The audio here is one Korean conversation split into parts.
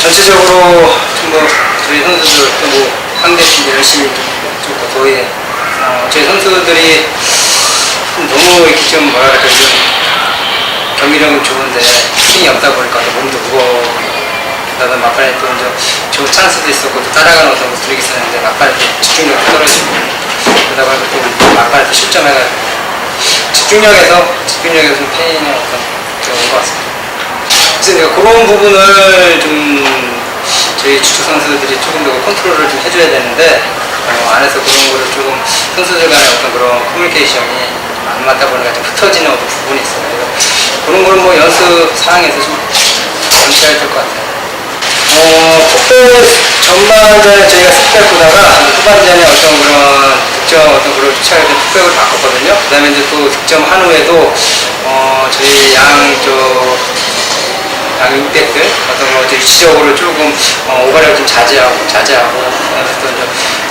전체적으로 좀뭐 저희 선수들 또뭐 상대팀 열심히 좀 거의 어, 저희 선수들이 좀 너무 이렇게 좀 뭐랄까 좀 경기력은 좋은데 힘이 없다 보니까 또 몸도 무거워 나도 막판에 또 이제 좋은 찬스도 있었고 또 따라가는 어떤 모습이 있었는데 막판에 또 집중력이 떨어지고 그러다 보니까 또 막판에 또 실점해가지고 집중력에서 집중력에서 좀 페인의 어떤 그런 온것 같습니다. 그래서 내가 그런 부분을 좀 저희 주축 선수들이 조금 더 컨트롤을 좀 해줘야 되는데 어, 안에서 그런 거를 조금 선수들 간의 어떤 그런 커뮤니케이션이 안 맞다 보니까 좀 흩어지는 어떤 부분이 있어요. 그런 걸 뭐 연습 상황에서 좀 점치해야 될 것 같아요. 어, 전반전에 저희가 스펙 보다가 후반전에 어떤 그런 득점 어떤 그런 쫓아갈 때 풋백을 바꿨거든요. 그 다음에 이제 또 득점 한 후에도 어, 저희 양저 양 윙백들 어떤 거 이제 위치적으로 조금 어, 오버랩 좀 자제하고 자제하고 그다음에 또 이제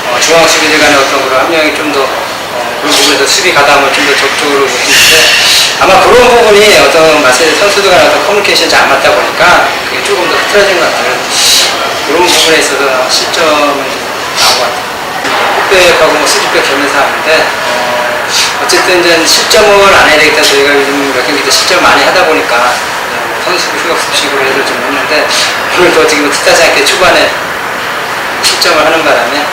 어, 중앙 수비들 간의 어떤 그런 한 명이 좀더 어, 그런 부분에서 수비 가담을 좀 더 적극적으로 했는데 아마 그런 부분이 어떤 마세 선수들 간의 어떤 커뮤니케이션 잘안 맞다 보니까 그게 조금 더 흐트러진 것 같아요. 그런 부분에 있어서 실점은 좀 나온 것 같아요. 흑백하고 뭐 수직백 겸해서 하는데 어, 어쨌든 이제 실점을 안 해야 되겠다 저희가 요즘 몇 경기 때 실점 많이 하다 보니까 어, 선 수 휴학습식으로 해서 좀 했는데 오늘도 보면 뜻하지 않게 초반에 실점을 하는 바람에